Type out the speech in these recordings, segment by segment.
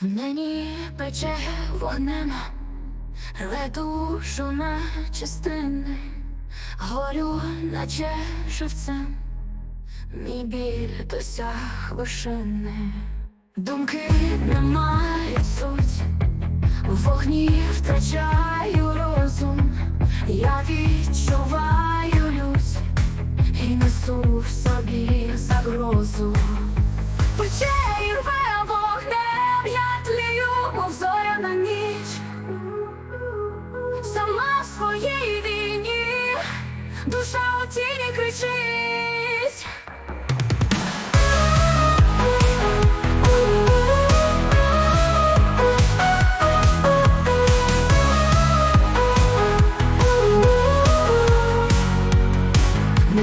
Мені пече вогнем, рве душу на частини, горю, наче живцем, мій біль досяг вершини. Думки не мають суть, в вогні душа у тіні кричить. Не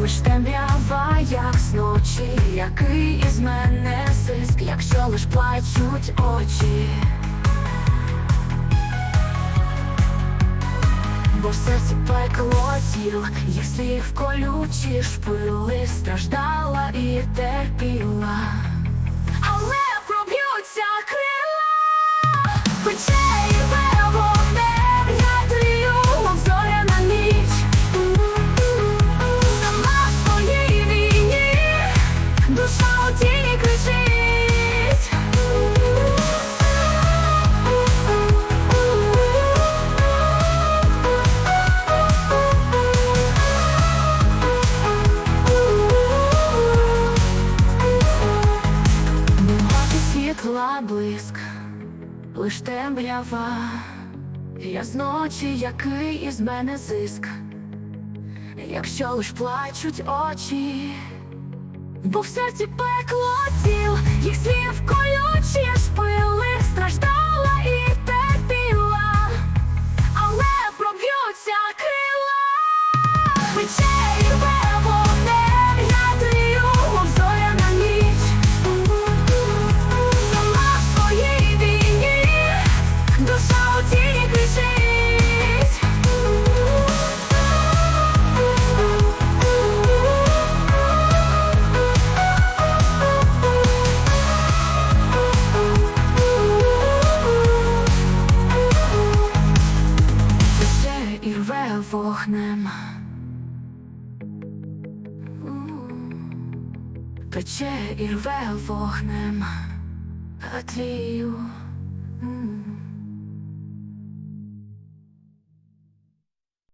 лиш темрява, як зночі, який із мене зиск, якщо лиш плачуть очі. В серці пекло тіл, їх слів колючі шпили, страждала і терпіла, лиш темрява, я зночі, який із мене зиск, якщо лиш плачуть очі, бо в серці пекло вогнем. Пече і рве вогнем, а тлію